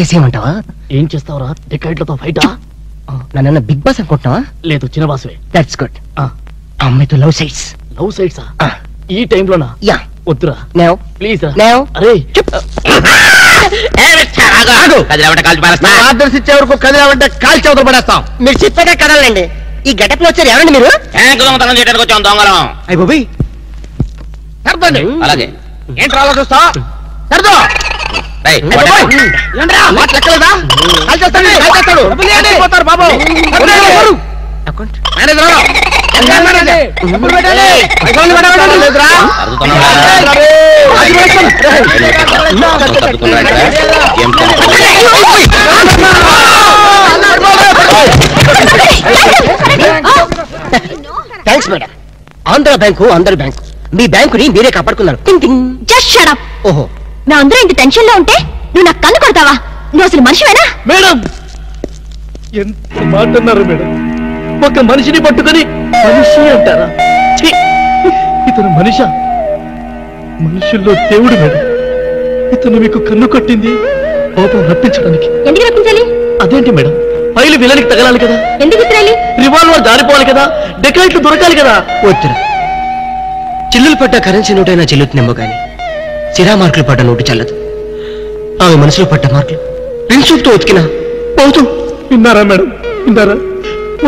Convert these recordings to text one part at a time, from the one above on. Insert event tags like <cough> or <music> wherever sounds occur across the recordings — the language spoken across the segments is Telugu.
చేసేయమంటావా? ఏం చేస్తావురా? టికెట్లతో ఫైటా నన్ను బిగ్ బాస్ అనుకుంటున్నావా? లేదు చిన్న బాసువే. దట్స్ గుడ్ ఆ. అమ్మాయితో లవ్ సైట్స్ లవ్ సైడ్సా ఈ టైంలోనా? యా. వద్దురా. నో ప్లీజ్ రా. నో అరే. వరకు కాల్చి అవతల పడేస్తాం. మీరు చెప్పాక కదలండి. ఈ గెటప్లో వచ్చారు ఎవరండి మీరు? వచ్చాం దొంగలం. అయ్యి బాబీ సర్దండి. అలాగే. ఏంట్రా అలా చూస్తా సర్దో. థ్యాంక్స్ మేడం ఆంధ్ర బ్యాంకు అందరి బ్యాంకు మీ బ్యాంకుని మీరే కాపాడుకున్నారు టింగ్ టింగ్ జస్ట్ షడప్ ఓహో నా అందరూ ఇంత టెన్షన్లో ఉంటే నువ్వు నాకు కన్ను కొడతావా? నువ్వు అసలు మనిషివేనా? మేడం! ఎంత మాట అన్నారు మేడం? ఒక మనిషిని పట్టుకొని మనిషి అంటారా? ఛీ! ఇతను మనిషా. మనుషుల్లో దేవుడు మేడం. ఇతను మీకు కన్ను కొట్టింది కోపం రప్పించడానికి. ఎందుకు రప్పించాలి? అదేంటి మేడం? పైలు విలనికి తగలాలి కదా? ఎందుకు ఇతరాలి రివాల్వర్ జారిపోవాలి కదా? డెకాయిట్లు దొరకాలి కదా? వద్దురా చిల్లులు పడ్డ కరెన్సీ నోటైనా చెల్లుతుందేమో గాని. సిరా మార్కులు పడ్డ నోటు చల్లదు. ఆమె మనసులో పడ్డ మార్కులు. ప్రిన్సూప్తో ఉతికినా పోతూ విన్నారా మేడం? విన్నారా?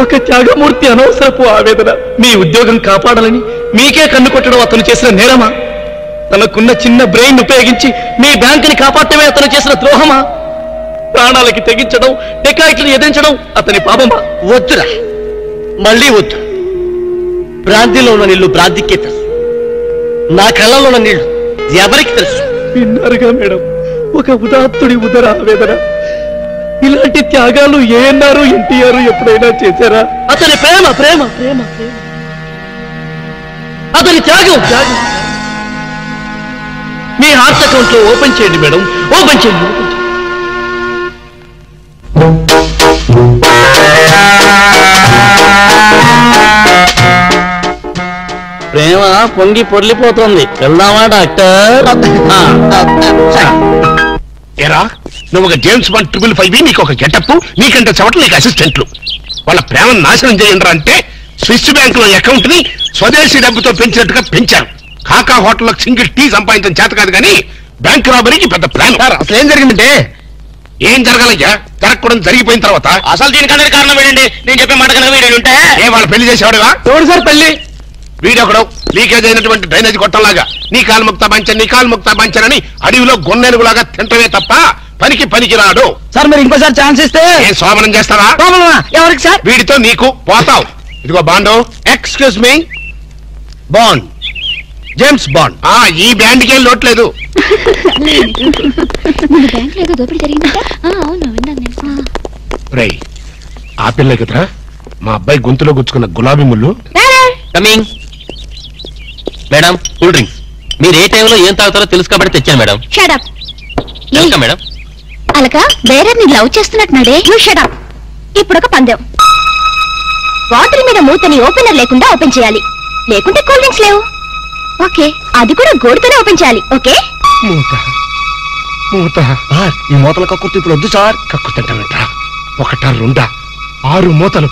ఒక త్యాగమూర్తి అనవసరపు ఆవేదన. మీ ఉద్యోగం కాపాడాలని మీకే కన్ను కొట్టడం అతను చేసిన నేరమా? తనకున్న చిన్న బ్రెయిన్ ఉపయోగించి మీ బ్యాంకుని కాపాడటమే అతను చేసిన ద్రోహమా? ప్రాణాలకి తెగించడం డెకాయిట్లను ఎదిరించడం అతని పాపమా? వద్దురా. మళ్ళీ వద్దు. భ్రాంతిలో ఉన్న నీళ్ళు భ్రాంతికే తెలుసు నా కళ్ళలో ఉన్న నీళ్ళు ఎవరికి తెలుసు? విన్నారుగా మేడం ఒక ఉదాత్తుడి ఉదర ఆవేదన. ఇలాంటి త్యాగాలు ఏఎన్ఆర్ ఎన్టీఆర్ ఎప్పుడైనా చేశారా? అతని ప్రేమ ప్రేమ ప్రేమ ప్రేమ. అతని త్యాగం త్యాగం. మీ హార్ట్ అకౌంట్లో ఓపెన్ చేయండి మేడం ఓపెన్ చేయండి ఓపెన్ చేయండి. పొంగి పొర్లిపోతుంది. వెళ్దామా డాక్టర్? ఏరా నువ్వు ఒక జేమ్స్ బాండ్ ట్రిపుల్ ఫైవ్ నీకు ఒక గెటప్ నీకంటే చెవటలు నీకు అసిస్టెంట్లు వాళ్ళ ప్రేమను నాశనం చేయండి అంటే స్విస్ బ్యాంక్లో అకౌంట్ని స్వదేశీ డబ్బుతో పెంచినట్టుగా పెంచారు. కాకా హోటల్లో సింగిల్ టీ సంపాదించడం చేత కాదు కానీ బ్యాంక్ రాబరీకి పెద్ద ప్లాన్ అసలు ఏం జరిగిందంటే? ఏం జరగాలయ్యా? జరగకూడదు జరిగిపోయిన తర్వాత. అసలు దీనికన్నా కారణం ఏంటండి నేను చెప్పే మాట కనుక వీడు ఉంటే? ఏ వాళ్ళు పెళ్ళి చేసేవాడుగా ఎవడు సార్ పెళ్ళి? వీడొకడు లీకేజ్ అయినటువంటి డ్రైనేజ్ గొట్టంలాగా? నీ కాలు ముక్తా పంచన్ నీ కాలు ముక్తా పంచన్ అని అడవిలో గొన్నెనుగులాగా తింటమే తప్ప పనికి పనికి రాడు సార్ మీరు ఇంకోసారి ఛాన్స్ ఇస్తే? ఏం సోమనం చేస్తావా? ఎవరికి సార్? వీడితో నీకు పోతావు. ఇదిగో bond. Excuse me bond James Bond ఆ ఈ బ్యాండ్కి ఏం లోట్లేదు <laughs> రేయ్ ఆ పిల్ల కదరా? మా అబ్బాయి గొంతులో గుచ్చుకున్న గులాబీ ముళ్ళు. కమింగ్ మేడం కూల్ డ్రింక్స్ మీరు ఏ టైంలో ఏం తాగుతారో తెలుసు కాబట్టి తెచ్చాను మేడం షడప్ మేడం అలక వేరే నీ లవ్ చేస్తున్నట్టున్నాడే యూ షడప్ ఇప్పుడు ఒక పందెం. బాటిల్ మీద మూతని ఓపెనర్ లేకుండా ఓపెన్ చేయాలి. లేకుంటే కూల్ డ్రింక్స్ లేవు. ఓకే అది కూడా గోడుతోనే ఓపెన్ చేయాలి. ఓకే మూత. మూత. సార్ ఈ మూతల కక్కుర్తి ఇప్పుడు వద్దు సార్. కక్కుతంటానంట ఒకట రెండా? ఆరు మూతలు.